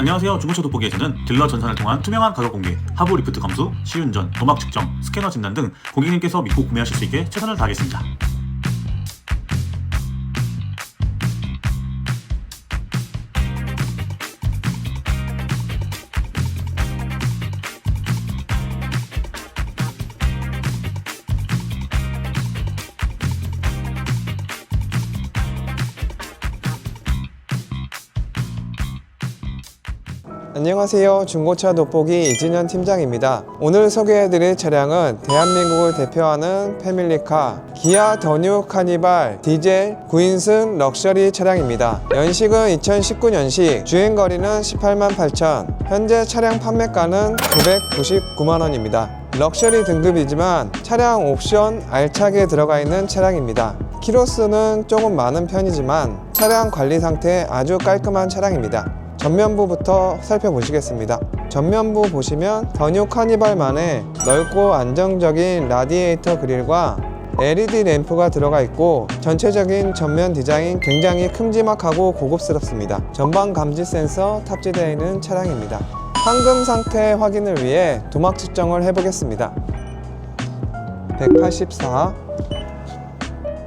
안녕하세요. 중고차 돋보기에 서는 딜러 전산을 통한 투명한 가격 공개, 하부 리프트 감수, 시운전, 도막 측정, 스캐너 진단 등 고객님께서 믿고 구매하실 수 있게 최선을 다하겠습니다. 안녕하세요. 중고차 돋보기 이진현 팀장입니다. 오늘 소개해드릴 차량은 대한민국을 대표하는 패밀리카 기아 더뉴 카니발 디젤 9인승 럭셔리 차량입니다. 연식은 2019년식, 주행거리는 18만 8천, 현재 차량 판매가는 999만 원입니다. 럭셔리 등급이지만 차량 옵션 알차게 들어가 있는 차량입니다. 키로수는 조금 많은 편이지만 차량 관리 상태 아주 깔끔한 차량입니다. 전면부부터 살펴보시겠습니다. 전면부 보시면 더뉴 카니발만의 넓고 안정적인 라디에이터 그릴과 LED 램프가 들어가 있고 전체적인 전면 디자인 굉장히 큼지막하고 고급스럽습니다. 전방 감지 센서 탑재되어 있는 차량입니다. 황금 상태 확인을 위해 도막 측정을 해보겠습니다. 184,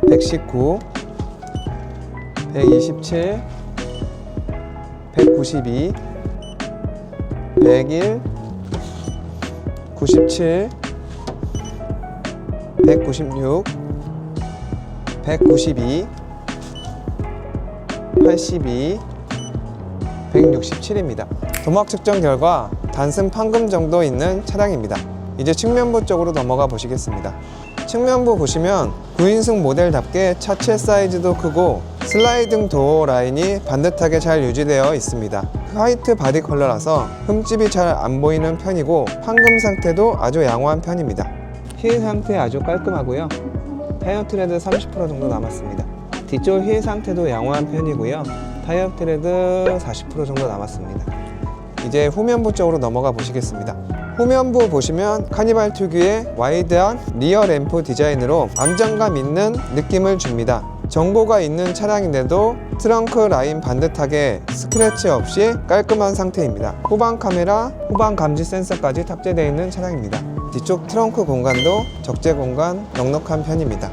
119, 127, 192, 101, 97, 196, 192, 82, 167입니다. 도막 측정 결과 단순 판금 정도 있는 차량입니다. 이제 측면부 쪽으로 넘어가 보시겠습니다. 측면부 보시면 9인승 모델답게 차체 사이즈도 크고 슬라이딩 도어 라인이 반듯하게 잘 유지되어 있습니다. 화이트 바디 컬러라서 흠집이 잘 안 보이는 편이고 황금 상태도 아주 양호한 편입니다. 휠 상태 아주 깔끔하고요. 타이어 트레드 30% 정도 남았습니다. 뒤쪽 휠 상태도 양호한 편이고요. 타이어 트레드 40% 정도 남았습니다. 이제 후면부 쪽으로 넘어가 보시겠습니다. 후면부 보시면 카니발 특유의 와이드한 리어 램프 디자인으로 안정감 있는 느낌을 줍니다. 정보가 있는 차량인데도 트렁크 라인 반듯하게 스크래치 없이 깔끔한 상태입니다. 후방 카메라, 후방 감지 센서까지 탑재되어 있는 차량입니다. 뒤쪽 트렁크 공간도 적재 공간 넉넉한 편입니다.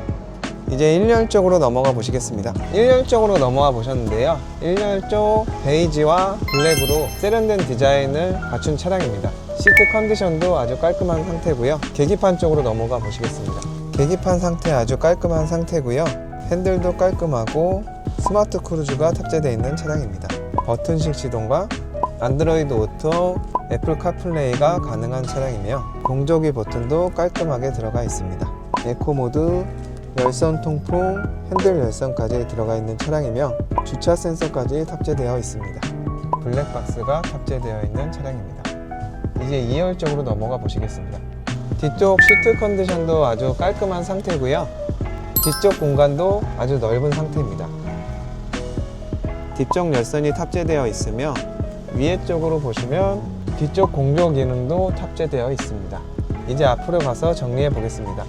이제 1열 쪽으로 넘어가 보시겠습니다. 1열 쪽으로 넘어가 보셨는데요. 1열 쪽 베이지와 블랙으로 세련된 디자인을 갖춘 차량입니다. 시트 컨디션도 아주 깔끔한 상태고요. 계기판 쪽으로 넘어가 보시겠습니다. 계기판 상태 아주 깔끔한 상태고요. 핸들도 깔끔하고 스마트 크루즈가 탑재되어 있는 차량입니다. 버튼식 시동과 안드로이드 오토, 애플 카플레이가 가능한 차량이며 공조기 버튼도 깔끔하게 들어가 있습니다. 에코 모드, 열선 통풍, 핸들 열선까지 들어가 있는 차량이며 주차 센서까지 탑재되어 있습니다. 블랙박스가 탑재되어 있는 차량입니다. 이제 2열 쪽으로 넘어가 보시겠습니다. 뒤쪽 시트 컨디션도 아주 깔끔한 상태고요. 뒤쪽 공간도 아주 넓은 상태입니다. 뒤쪽 열선이 탑재되어 있으며 위에 쪽으로 보시면 뒤쪽 공조 기능도 탑재되어 있습니다. 이제 앞으로 가서 정리해 보겠습니다.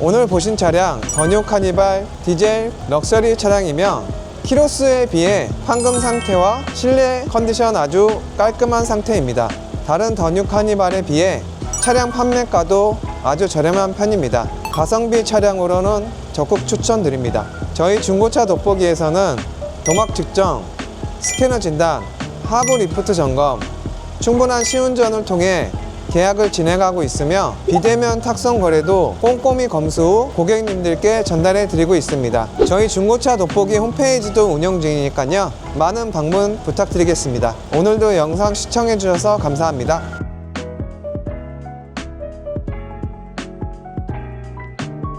오늘 보신 차량 더뉴 카니발 디젤 럭셔리 차량이며 키로수에 비해 황금 상태와 실내 컨디션 아주 깔끔한 상태입니다. 다른 더뉴 카니발에 비해 차량 판매가도 아주 저렴한 편입니다. 가성비 차량으로는 적극 추천드립니다. 저희 중고차 돋보기에서는 도막 측정, 스캐너 진단, 하부 리프트 점검, 충분한 시운전을 통해 계약을 진행하고 있으며 비대면 탁송 거래도 꼼꼼히 검수 후 고객님들께 전달해 드리고 있습니다. 저희 중고차 돋보기 홈페이지도 운영 중이니까요. 많은 방문 부탁드리겠습니다. 오늘도 영상 시청해 주셔서 감사합니다.